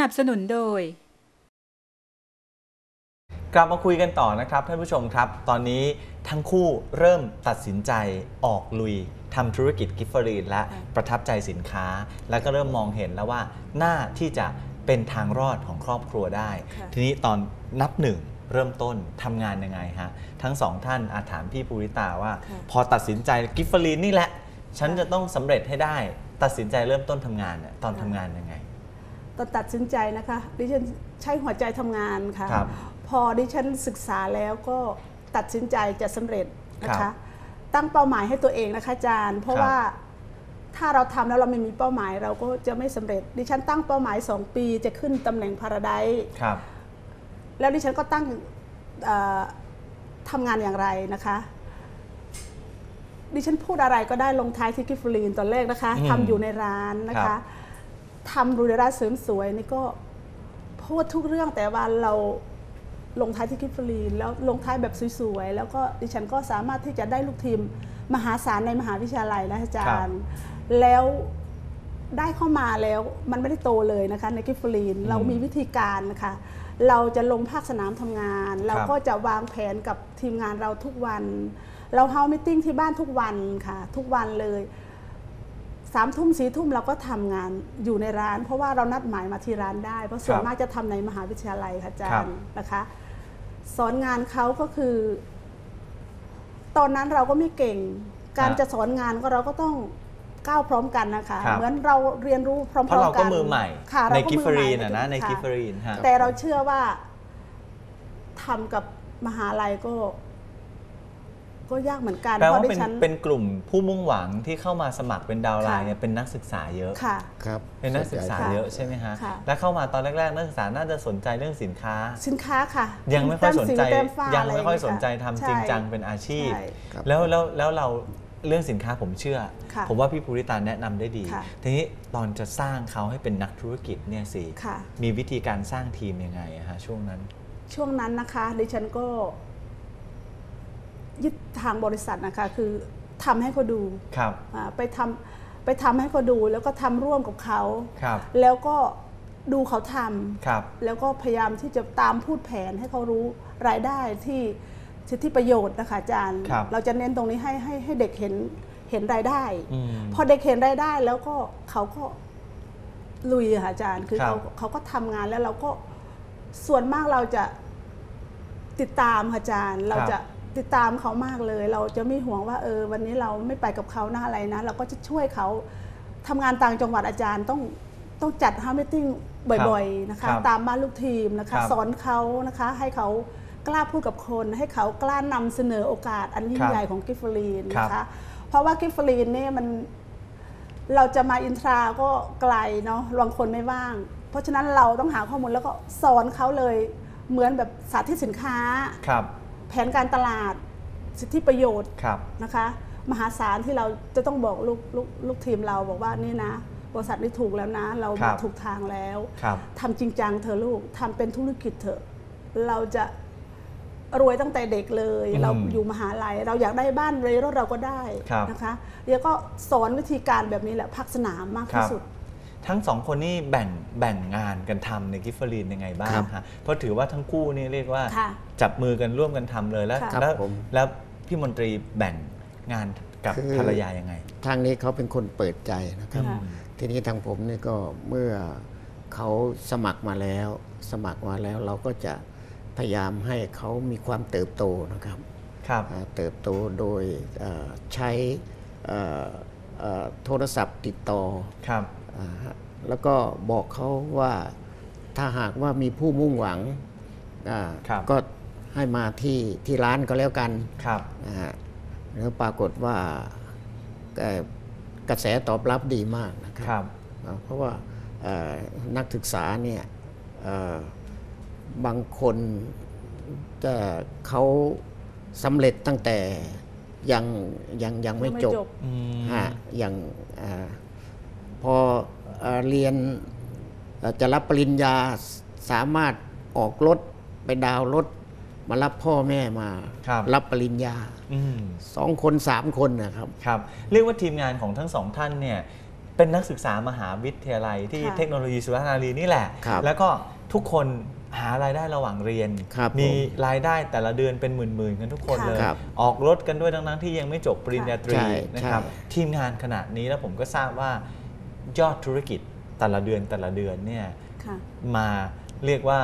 นับสนุนโดย กลับมาคุยกันต่อนะครับท่านผู้ชมครับ ตอนนี้ทั้งคู่เริ่มตัดสินใจออกลุยทำธุรกิจกิฟเฟอรีนและประทับใจสินค้า แล้วก็เริ่มมองเห็นแล้วว่าหน้าที่จะเป็นทางรอดของครอบครัวได้ค่ะทีนี้ตอนนับหนึ่งเริ่มต้นทำงานยังไงฮะ ทั้งสองท่านอาถามพี่ภูริตาว่าค่ะพอตัดสินใจกิฟเฟอรีนนี่แหละ ฉันจะต้องสำเร็จให้ได้ ตัดสินใจเริ่มต้นทำงานเนี่ยตอนทำงานยังไง ตอนตัดสินใจนะคะ ดิฉันใช้หัวใจทำงานค่ะ ครับ พอดิฉันศึกษาแล้วก็ตัดสินใจจะสำเร็จนะครัคะ บตั้งเป้าหมายให้ตัวเองนะคะอาจารย์ เพราะครับ ว่าถ้าเราทำแล้วเราไม่มีเป้าหมายเราก็จะไม่สำเร็จ ดิฉันตั้งเป้าหมาย 2 ปีจะขึ้นตำแหน่งพาราไดซ์ครับ แล้วดิฉันก็ตั้งเอ่อทำงานอย่างไรนะคะ ดิฉันพูดอะไรก็ได้ลงท้ายที่กิฟฟลีนตอนแรกนะคะอืมทำอยู่ในร้านนะครัคะ บ ทำรูในร้านเสริมสวยนี่ก็พูดทุกเรื่องแต่ว่าเราลงท้ายที่กิฟฟลีนแล้วลงท้ายแบบสวยๆ แล้วก็ดิฉันก็สามารถที่จะได้ลูกทีมมหาศาลในมหาวิทยาลัยนะอาจารย์ แล้วได้เข้ามาแล้วมันไม่ได้โตเลยนะคะในกิฟฟลีนเรามีวิธีการนะคะเราจะลงภาคสนามทำงาน เราก็จะวางแผนกับทีมงานเราทุกวัน เราเฮามิทติ้งที่บ้านทุกวันค่ะ ทุกวันเลย สามทุ่มสี่ทุ่มเราก็ทำงานอยู่ในร้าน เพราะว่าเรานัดหมายมาที่ร้านได้ เพราะส่วนครับมากจะทำในมหาวิทยาลัยค่ะอาจาครัรบย์นะคะ สอนงานเขาก็คือ ตอนนั้นเราก็ไม่เก่ง การจะสอนงานก็เราก็ต้องก้าวพร้อมกันนะคะครับเหมือนเราเรียนรู้พร้อมๆเพราะเรากัก็นมือใหม่ค่ะในเรากิฟมืเฟอใหม่รีนอะนะในค่ะกิฟเฟอรีนฮะแต่เราเชื่อว่าทำกับมหาลัยก็ ก็ยากเหมือนกันแปลว่าดิเป็นฉันเป็นกลุ่มผู้มุ่งหวังที่เข้ามาสมัครเป็นดาวน์ไลน์ค่ะ เนี่ยเป็นนักศึกษาเยอะ ค่ะ ครับเป็นนักศึกษาค่ะเยอะใช่ไหมฮะค่ะ และเข้ามาตอนแรกๆนักศึกษาน่าจะสนใจเรื่องสินค้า สินค้าค่ะยังไม่ค่อยสนใจ แต้มสิวแต้มฝ้ายังไม่ค่อยะรสนใจางทำเงี้ยจริงค่ะจังเป็นอาชีพ ใช่ ครับ แล้วแล้วแล้วเราเรื่องสินค้าผมเชื่อ ค่ะผมว่าพี่ภูริตาแนะนำได้ดี ค่ะ ทีนี้ตอนจะสร้างเขาให้เป็นนักธุรกิจเนี่ยสิค่ะ มีวิธีการสร้างทีมยังไงอะฮะช่วงนั้น ช่วงนั้นนะคะดิฉันก็ ยึดทางบริษัทนะคะคือทำให้เขาดูครับอ่าไปทำไปทำให้เขาดูแล้วก็ทำร่วมกับเขา ครับแล้วก็ดูเขาทำ ครับ แล้วก็พยายามที่จะตามพูดแผนให้เขารู้รายได้ที่สิทธิประโยชน์นะคะอาจารย์ ครับ เราจะเน้นตรงนี้ให้ให้ให้เด็กเห็นเห็นรายได้ อืม พอเด็กเห็นรายได้แล้วก็เขาก็ลุยอะค่ะอาจารย์ คือครับ เขาเขาก็ทำงานแล้วเราก็ส่วนมากเราจะติดตามค่ะอาจารย์ เราจะ ติดตามเขามากเลย เราจะไม่ห่วงว่าเออวันนี้เราไม่ไปกับเขานะอะไรนะ เราก็จะช่วยเขาทำงานต่างจังหวัดอาจารย์ต้องต้องจัดฮาร์มติ้งบ่อยๆนะคะครับตามบ้านลูกทีมนะครัคะบสอนเขานะคะให้เขากล้าพูดกับคน ให้เขากล้านำเสนอโอกาสอันยิ่ครังบใหญ่ของกิฟฟรีนครับนะคะ เพราะว่ากิฟฟรีนเนี่ยมันเราจะมาอินทราก็ไกลเนาะบางคนไม่ว่าง เพราะฉะนั้นเราต้องหาข้อมูลแล้วก็สอนเขาเลยเหมือนแบบสาธิตสินค้าครับ แผนการตลาดสิทธิประโยชน์ครับนะคะ มหาศาลที่เราจะต้องบอกลูกลูกลูกทีมเราบอกว่านี่นะ บริษัทนี้ถูกแล้วนะ เราครับถูกทางแล้วครับทำจริงจังเธอะลูกทำเป็นธุรกิจเถอะเราจะรวยตั้งแต่เด็กเลยอืมเราอยู่มหาลัย เราอยากได้บ้านเรรถเราก็ได้ครับนะคะเดี๋ยวก็สอนวิธีการแบบนี้แหละพักสนามมากครัที่บสุด ทั้งสองคนนี่แบ่งแบ่งงานกันทำในกิฟเฟอรีนยังไงบ้างครับฮะเพราะถือว่าทั้งคู่นี่เรียกว่า ค่ะจับมือกันร่วมกันทำเลยแล้ว ค่ะ แล้วครับผม แล้วพี่มนตรีแบ่งงานกับคือ ภรรยายังไง ทางนี้เขาเป็นคนเปิดใจนะครับ ค่ะ ทีนี้ทางผมนี่ก็เมื่อเขาสมัครมาแล้ว สมัครมาแล้วเราก็จะพยายามให้เขามีความเติบโตนะครับครับ อ่าเติบโตโดยเอ่อใช้เอ่อเอ่อโทรศัพท์ติดต่อ ครับอ่าฮะ แล้วก็บอกเขาว่าถ้าหากว่ามีผู้มุ่งหวังอ่าครับก็ให้มาที่ที่ร้านก็แล้วกันครับนะฮะแล้วปรากฏว่าเอ่อกระแสตอบรับดีมากนะคครับรับอ่าเพราะว่าเอ่อนักศึกษาเนี่ยเอ่อบางคนจะเขาสำเร็จตั้งแต่ยังยังยังไม่จบอืมฮะอย่างอา พอเอ่อเรียนเอ่อจะรับปริญญาสสามารถออกรถไปดาวน์รถมารับพ่อแม่มาครับรับปริญญาอืมสองคนสามคนนะครับครับ เรียกว่าทีมงานของทั้งสองท่านเนี่ยเป็นนักศึกษามหาวิทยาลัยที่ค่ะเทคโนโลยีสุราษฎร์ธานีนี่แหละครับแล้วก็ทุกคนหารายได้ระหว่างเรียนครับมีผมรายได้แต่ละเดือนเป็นหมื่นๆกันทุกคนค่ะเลยครับออกรถกันด้วยทั้งๆที่ยังไม่จบปริญญาตรีใช่นะครับใช่ทีมงานขนาดนี้แล้วผมก็ทราบว่า ยอดธุรกิจแต่ละเดือนแต่ละเดือนเนี่ยค่ะมาเรียกว่า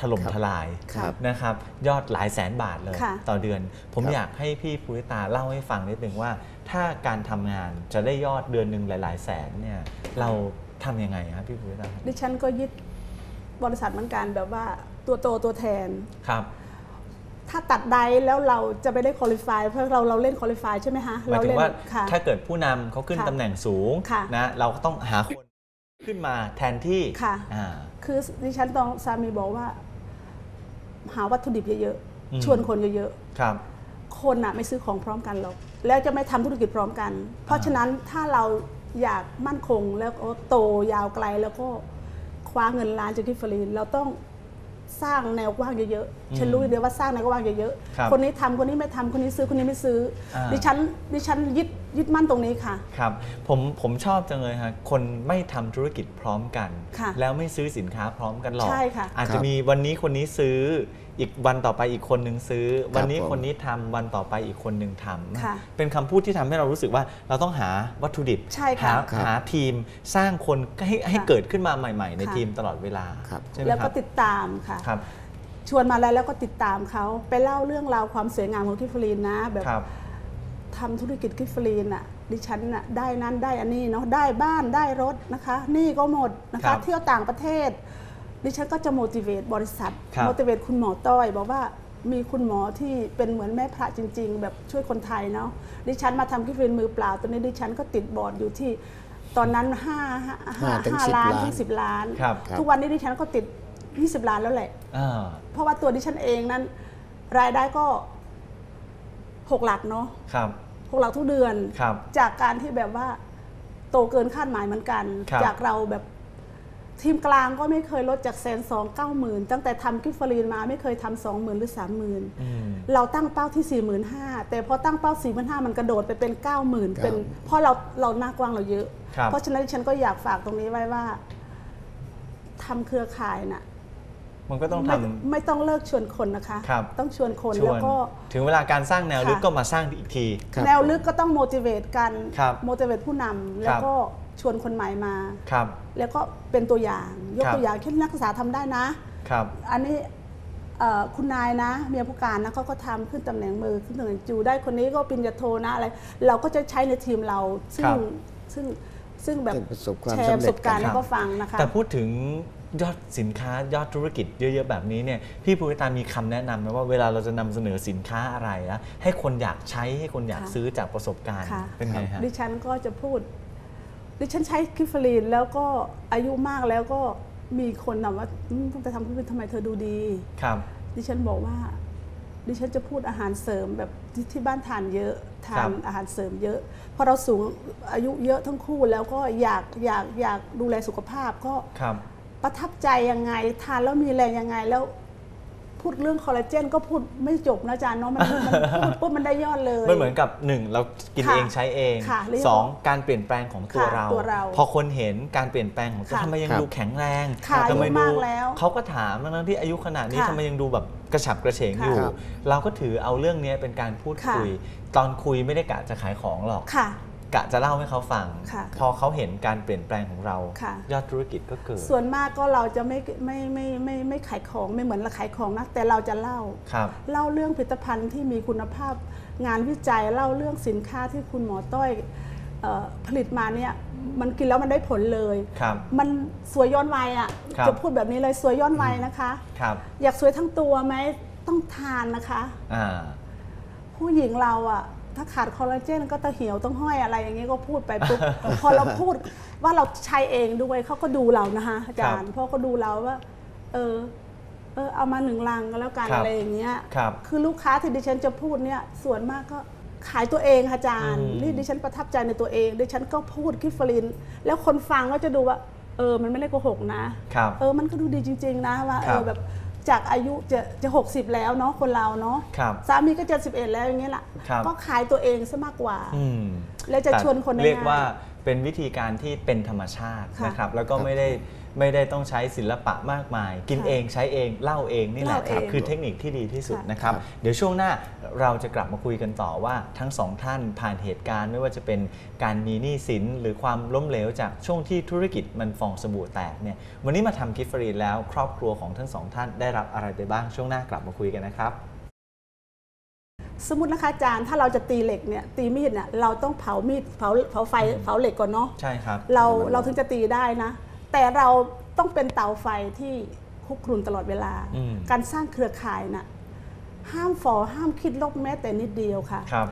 ถล่มครับทลายครับนะครับยอดหลายแสนบาทเลยค่ะต่อเดือน ผมครับอยากให้พี่ภูริตาเล่าให้ฟังนิดนึงว่า ถ้าการทำงานจะได้ยอดเดือนหนึ่งหลาย ๆ แสนเนี่ยเราทำยังไงครับพี่ภูริตาครับดิฉันก็ยึดบริษัทเหมือนกันแบบว่าตัวโตตัวแทนครับ ถ้าตัดใดแล้วเราจะไปได้คุริฟายเพราะเราเราเล่นคุริฟายใช่ไหมคะหมายเราถึเล่งนว่าค่ะ ถ้าเกิดผู้นำเขาขึ้นค่ะตำแหน่งสูงค่ะนะเราก็ต้องหาคนขึ้นมาแทนที่ค่ะ อ่า คือดิฉันต้องสามีบอกว่า หาวัตถุดิบเยอะอืม ๆชวนคนเยอะครับ ๆคนน่ะไม่ซื้อของพร้อมกันหรอกแล้วจะไม่ทำธุรกิจพร้อมกัน เพราะฉะนั้นถ้าเราอยากมั่นคงแล้วก็โตยาวไกลแล้วก็คว้าเงินล้านจากที่ฟรีนเราต้อง สร้างแนวกว้างเยอะๆ ฉันรู้อย่างเดียวว่าสร้างแนวกว้างเยอะครับๆคนนี้ทำคนนี้ไม่ทำคนนี้ซื้อคนนี้ไม่ซื้ออาดิฉันดิฉันยึดยึดมั่นตรงนี้ค่ะ ครับผมผมชอบจังเลยฮะคนไม่ทำธุรกิจพร้อมกัน ค่ะแล้วไม่ซื้อสินค้าพร้อมกันหรอก ใช่ค่ะอาจครัจะบมีวันนี้คนนี้ซื้ออีกวันต่อไปอีกคนหนึ่งซื้อ วันนี้ผมคนนี้ทำวันต่อไปอีกคนหนึ่งทำค่ะเป็นคำพูดที่ทำให้เรารู้สึกว่าเราต้องหาวัตถุดิบใช่ค่ะหาครับหาทีมสร้างคนให้ให้ค่ะ เกิดขึ้นมาใหม่ ๆ ในค่ะทีมตลอดเวลาครับ ใช่ไหมแล้วคก็รับติดตามค่ะ ครับชวนมาแล้วแล้วก็ติดตามเขาไปเล่าเรื่องราวความสวยงามของกิฟฟรีนนะแบบ ครับ ทำธุรกิจกิฟฟรีนอะดิฉันน่ะได้นั้นได้อันนี้เนาะได้บ้านได้รถนะคะหนี่ก็หมดนะครัคะ บเที่ยวต่างประเทศ ดิฉันก็จะ motivate บริษัท ครับ motivate คุณหมอต้อยบอกว่ามีคุณหมอที่เป็นเหมือนแม่พระจริง ๆ แบบช่วยคนไทยเนาะดิฉันมาทำกิฟฟรีนมือเปล่าตอนนี้ดิฉันก็ติดบอร์ดอยู่ที่ตอนนั้น5ห้าถึง5 10ล้านล้าน ถึง10ล้านครับครับ ทุกวันนี้ดิฉันก็ติด 20 ล้านแล้วแหละ อ่า เพราะว่าตัวดิฉันเองนั้น รายได้ก็ 6 หลักเนาะ ครับ หกหลักทุกเดือน ครับ จากการที่แบบว่าโตเกินคาดหมายเหมือนกัน ครับ จากเราแบบทีมกลางก็ไม่เคยลดจากแสนสองเก้าหมื่นตั้งแต่ทำกิฟฟรีนมาไม่เคยทำสองหมื่นหรือสามหมื่น อืม เราตั้งเป้าที่ 4 5 0 0 0แต่พอตั้งเป้า 4 5 0 0 0มันกระโดดไปเป็น 9 0,000ครับเป็น เพราะเราเราหน้ากว้างเราเยอะ ครับ เพราะฉะนั้นฉันก็อยากฝากตรงนี้ไว้ว่าทำเครือข่ายน่ะ มันก็ต้องทไม่ไม่ต้องเลิกชวนคนนะคะ ครับ ต้องชวนคนำชแล้ววนก็ ถึงเวลาการสร้างแนวลึกค่ะ ก็มาสร้างอีกที ครับ แนวลึกก็ต้อง motivate กัน ครับ motivate ผู้นำแล้วก็ชวนคนใหม่มา ครับ แล้วก็เป็นตัวอย่างยกครับ ตัวอย่างเช่นนักศึกษาทำได้นะ ครับ อันนี้เอ่อคุณนายนะ เมียผู้การนะเขาก็ทำขึ้นตำแหน่งมือขึ้นตำแหน่งจูได้คนนี้ก็ปริญญาโทนะอะไร เราก็จะใช้ในทีมเราซึ่คงรับ ซึ่งซึ่งแบบเป็นประสบความแชร์สำประเร็สจบกัการนณ์ให้เขาฟังนะคะ แต่พูดถึง ยอดสินค้ายอดธุรกิจเยอะๆแบบนี้เนี่ยพี่ภูริตามีคำแนะนำไหมว่าเวลาเราจะนำเสนอสินค้าอะไรนะให้คนอยากใช้ให้คนอยากค่ะซื้อจากประสบการณ์ค่ะเป็นไงฮะดิฉันก็จะพูด ดิฉันใช้คิฟฟรีนแล้วก็อายุมากแล้วก็มีคนถามว่าอืมตั้งแต่ทำคิฟฟรีนทำไมเธอดูดีครับ ดิฉันบอกว่า ดิฉันจะพูดอาหารเสริมแบบที่ที่บ้านทานเยอะทาครันบอาหารเสริมเยอะพอเราสูงอายุเยอะทั้งคู่แล้วก็อยากอยากอยากดูแลสุขภาพก็ครับ ประทับใจยังไง ทานแล้วมีแรงยังไงแล้ว พูดเรื่องคอลลาเจนก็พูดไม่จบนะอาจารย์เนาะมันมันพูดปุ๊บมันได้ยอดเลย มันเหมือนกับหนึ่งเรากินค่ะเองใช้เอง ค่ะแล้วสองการเปลี่ยนแปลงของตัวค่ะเรา ตัวเราพอคนเห็นการเปลี่ยนแปลงของตัวค่ะทำไมยังครับ ดูแข็งแรงค่ะทำไมอายุดูมากแล้วเขาก็ถามทั้งๆที่อายุขนาดนี้ค่ะทำไมยังดูแบบกระฉับกระเฉงค่ะอยู่ครับเราก็ถือเอาเรื่องนี้เป็นการพูดค่ะ คุย ตอนคุยไม่ได้กะจะขายของหรอก ค่ะ กะจะเล่าให้เขาฟัง ค่ะพอเขาเห็นการเปลี่ยนแปลงของเรา ค่ะ ยอดธุรกิจก็เกิดส่วนมากก็เราจะไม่ไม่ไม่ไม่ไม่ไม่ขายของไม่เหมือนเราขายของนะแต่เราจะเล่า ครับ เล่าเรื่องผลิตภัณฑ์ที่มีคุณภาพงานวิจัยเล่าเรื่องสินค้าที่คุณหมอต้อยเออผลิตมาเนี่ยมันกินแล้วมันได้ผลเลย ครับ มันสวยย้อนวัยอะครับ จะพูดแบบนี้เลยสวยย้อนวัยนะคะ ครับอยากสวยทั้งตัวไหมต้องทานนะคะ อ่า ผู้หญิงเราอะ ถ้าขาดคอลลาเจนก็ตะเหี่ยวต้องห้อยอะไรอย่างเงี้ยก็พูดไปปุ๊บพอเราพูดว่าเราใช้เองด้วยเขาก็ดูเรานะคะอาจารย์เพราะเขาดูเราว่า เออเออเอามาหนึ่งลังก็แล้วกันครับอะไรอย่างเงี้ยครับคือลูกค้าที่ดิฉันจะพูดเนี่ยส่วนมากก็ขายตัวเองค่ะอาจารย์อืมนี่ดิฉันประทับใจในตัวเอง ดิฉันก็พูดคิฟฟลิน แล้วคนฟังก็จะดูว่า เออ มันไม่ได้โกหกนะครับเออ มันก็ดูดีจริง ๆ นะว่าเอครัอบแบบ จากอายุจะจะหกสิบแล้วเนาะคนเราเนาะครับ สามีก็เจ็ดสิบเอ็ดแล้วอย่างเงี้ยแหละครับ ก็ขายตัวเองซะมากกว่า อืมแล้วจะชวนคนในเรียกงานว่าเป็นวิธีการที่เป็นธรรมชาติค่ะนะครับแล้วก็ไม่ได้ ไม่ได้ต้องใช้ศิลปะมากมาย กินค่ะเองใช้เองเล่าเองนี่แหละเล่าครับเองคือเทคนิคที่ดีที่สุดค่ะนะครับครับ เดี๋ยวช่วงหน้าเราจะกลับมาคุยกันต่อว่าทั้งสองท่านผ่านเหตุการณ์ ไม่ว่าจะเป็นการมีหนี้สินหรือความล้มเหลวจากช่วงที่ธุรกิจมันฟองสบู่แตกเนี่ยวันนี้มาทำกิฟต์ฟรีนแล้วครอบครัวของทั้งสองท่านได้รับอะไรไปบ้างช่วงหน้ากลับมาคุยกันนะครับสมมตินะคะอาจารย์ถ้าเราจะตีเหล็กเนี่ยตีมีดเนี่ยเราต้องเผามีดเผาเผาไฟเผาเหล็กก่อนเนาะใช่ครับเราเราถึงจะตีได้นะ แต่เราต้องเป็นเตาไฟที่คุกครุนตลอดเวลา อืม การสร้างเครือข่ายน่ะห้ามฟอห้ามคิดลบแม้แต่นิดเดียวค่ะ ครับ